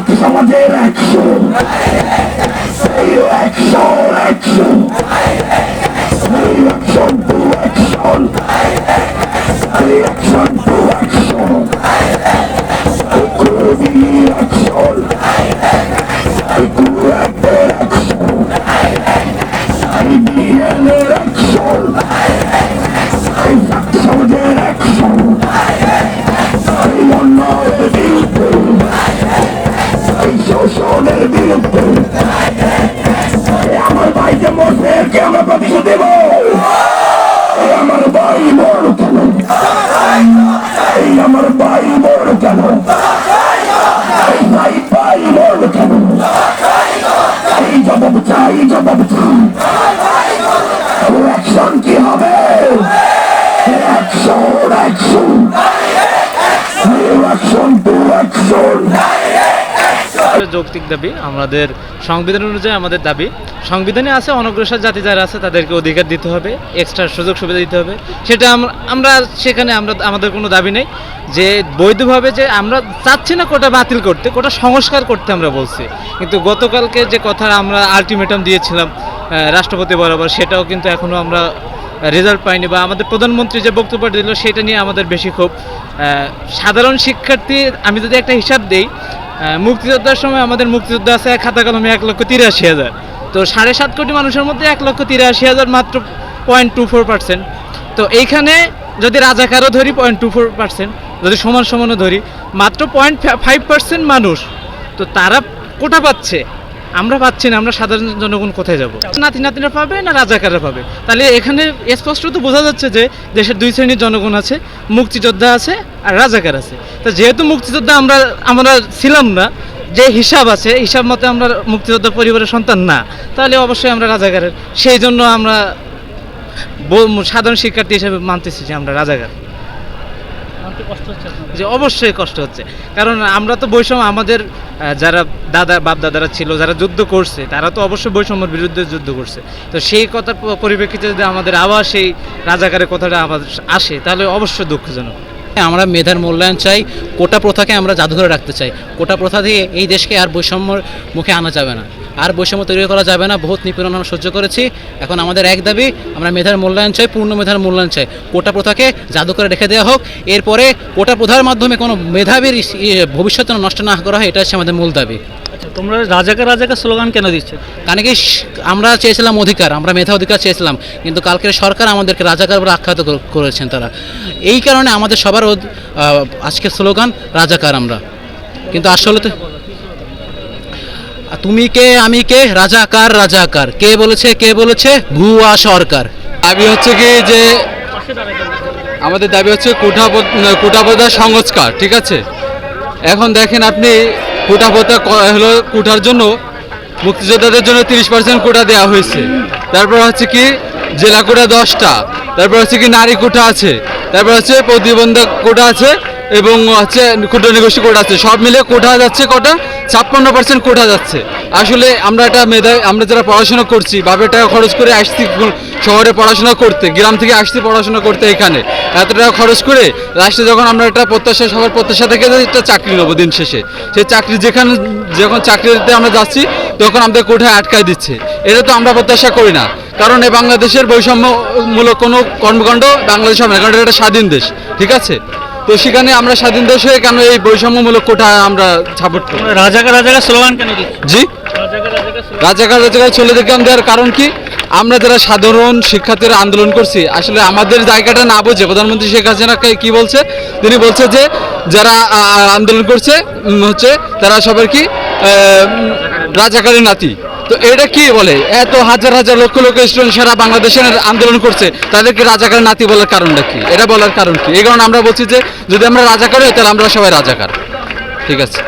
ছাত্র সমাজের একশন এই একশন একশন এই একশন টু একশন এই একশন টু একশন এই কর্মী একশন এই কুয়াদের একশন এই বিএলের মরছে কে আমরা প্রতিশোধ দেব। আমার ভাই বড় কেন? এই আমার ভাই বড় কেন? ভাই ভাই বড় কেন? এই জবাব চাই, জবাব যৌক্তিক দাবি, আমাদের সংবিধান অনুযায়ী আমাদের দাবি। সংবিধানে আছে অনগ্রসর জাতি যারা আছে, তাদেরকে অধিকার দিতে হবে এক্সট্রা সুযোগ সুবিধা দিতে হবে। সেটা আমরা সেখানে আমরা আমাদের কোনো দাবি নেই। যে বৈধভাবে যে আমরা চাচ্ছি না কোটা বাতিল করতে, কোটা সংস্কার করতে আমরা বলছি। কিন্তু গতকালকে যে কথা আমরা আলটিমেটাম দিয়েছিলাম রাষ্ট্রপতি বরাবর, সেটাও কিন্তু এখনও আমরা রেজাল্ট পাইনি বা আমাদের প্রধানমন্ত্রী যে বক্তব্য দিল, সেটা নিয়ে আমাদের বেশি খুব সাধারণ শিক্ষার্থী, আমি যদি একটা হিসাব দিই মুক্তিযোদ্ধার সময় আমাদের মুক্তিযোদ্ধা আছে খাতা কলমে এক লক্ষ তিরাশি হাজার। তো সাড়ে সাত কোটি মানুষের মধ্যে এক লক্ষ তিরাশি হাজার মাত্র পয়েন্ট টু ফোর পার্সেন্ট তো এইখানে যদি রাজাকারও ধরি পয়েন্ট টু ফোর পার্সেন্ট যদি সমান সমানও ধরি, মাত্র পয়েন্ট ফাইভ পার্সেন্ট মানুষ। তো তারা কোটা পাচ্ছে। আমরা পাচ্ছি না, আমরা সাধারণ জনগণ কোথায় যাব? নাতি নাতিরা পাবে না রাজাকাররা পাবে? তাহলে এখানে স্পষ্ট তো বোঝা যাচ্ছে যে দেশের দুই শ্রেণির জনগণ আছে, মুক্তিযোদ্ধা আছে আর রাজাকার আছে। তো যেহেতু মুক্তিযোদ্ধা আমরা আমরা ছিলাম না যে হিসাব আছে হিসাব মতে আমরা মুক্তিযোদ্ধা পরিবারের সন্তান না তাহলে অবশ্যই আমরা রাজাকারের। সেই জন্য আমরা সাধারণ শিক্ষার্থী হিসেবে মানতেছি যে আমরা রাজাকার। যে অবশ্যই কষ্ট হচ্ছে। কারণ আমরা তো বৈষম্য আমাদের যারা দাদা বাপ দাদারা ছিল যারা যুদ্ধ করছে তারা তো অবশ্যই বৈষম্যের বিরুদ্ধে যুদ্ধ করছে। তো সেই কথার পরিপ্রেক্ষিতে যদি আমাদের আবার সেই রাজাকারের কথাটা আমাদের আসে তাহলে অবশ্যই দুঃখজনক। আমরা মেধার মূল্যায়ন চাই, কোটা প্রথাকে আমরা জাদুঘরে রাখতে চাই। কোটা প্রথা দিয়ে এই দেশকে আর বৈষম্যর মুখে আনা যাবে না। আর বৈষম্য তৈরি করা যাবে না, বহুত নিপীড়ন আমরা সহ্য করেছি। এখন আমাদের এক দাবি, আমরা মেধার মূল্যায়ন চাই, পূর্ণ মেধার মূল্যায়ন চাই। কোটা প্রথাকে জাদুঘরে রেখে দেওয়া হোক। এরপরে কোটা প্রথার মাধ্যমে কোনো মেধাবীর ইস- ই- ভবিষ্যৎ নষ্ট না করা হয় এটা হচ্ছে আমাদের মূল দাবি। তোমরা রাজাকার রাজাকার স্লোগান কেন দিচ্ছে? কারণ কি আমরা চেয়েছিলাম অধিকার, আমরা মেধা অধিকার চেয়েছিলাম, কিন্তু কালকের সরকার আমাদেরকে রাজাকার বলে আখ্যাত করেছেন তারা। এই কারণে আমাদের সবার আজকের স্লোগান, রাজাকার আমরা। কিন্তু আসলে তো তুমি কে, আমি কে? রাজাকার রাজাকার। কে বলেছে কে বলেছে? ভুয়া সরকার। দাবি হচ্ছে কি যে, আমাদের দাবি হচ্ছে কোঠা কোটাপোতা সংস্কার, ঠিক আছে? এখন দেখেন আপনি কোটাপোতা হলো কোটার জন্য, মুক্তিযোদ্ধাদের জন্য তিরিশ পার্সেন্ট কোটা দেওয়া হয়েছে। তারপর হচ্ছে কি, জেলা কোটা দশটা, তারপর হচ্ছে কি নারী কোটা আছে, তারপর হচ্ছে প্রতিবন্ধক কোটা আছে, এবং হচ্ছে ক্ষুদ্র নিগোষ্ঠী কোটা আছে। সব মিলে কোটা যাচ্ছে কটা? ছাপ্পান্ন পার্সেন্ট কোটা যাচ্ছে। আসলে আমরা একটা মেধায় আমরা যারা পড়াশোনা করছি বাপের টাকা খরচ করে আসছি শহরে পড়াশোনা করতে গ্রাম থেকে আসছি পড়াশোনা করতে এখানে। এত টাকা খরচ করে লাস্টে যখন আমরা একটা প্রত্যাশা সবার প্রত্যাশা থেকে একটা চাকরি নেব দিন শেষে। সেই চাকরি যেখানে যখন চাকরিতে আমরা যাচ্ছি তখন আমাদের কোঠায় আটকায় দিচ্ছে। এটা তো আমরা প্রত্যাশা করি না। কারণ এই বাংলাদেশের বৈষম্যমূলক কোনো কর্মকাণ্ড বাংলাদেশ হবে না কারণ এটা একটা স্বাধীন দেশ ঠিক আছে? তো সেখানে আমরা স্বাধীন দেশ হয়ে কেন এই বৈষম্যমূলক কোঠা আমরা সাপোর্ট করি রাজাকার রাজাকার স্লোগান কেন জি? রাজাকার রাজাকার রাজাকার রাজাকার চলে দেখলাম দেওয়ার কারণ কি? আমরা যারা সাধারণ শিক্ষার্থীরা আন্দোলন করছি, আসলে আমাদের জায়গাটা না বুঝে প্রধানমন্ত্রী শেখ হাসিনা কি বলছে? তিনি বলছে যে, যারা আন্দোলন করছে হচ্ছে তারা সবার কি রাজাকারের নাতি। তো এটা কি বলে? এত হাজার হাজার লক্ষ লক্ষ স্টুডেন্ট সারা বাংলাদেশের আন্দোলন করছে, তাদেরকে রাজাকারের নাতি বলার কারণটা কি? এটা বলার কারণ কি? এই কারণে আমরা বলছি যে, যদি আমরা রাজাকার হই, তাহলে আমরা সবাই রাজাকার। ঠিক আছে?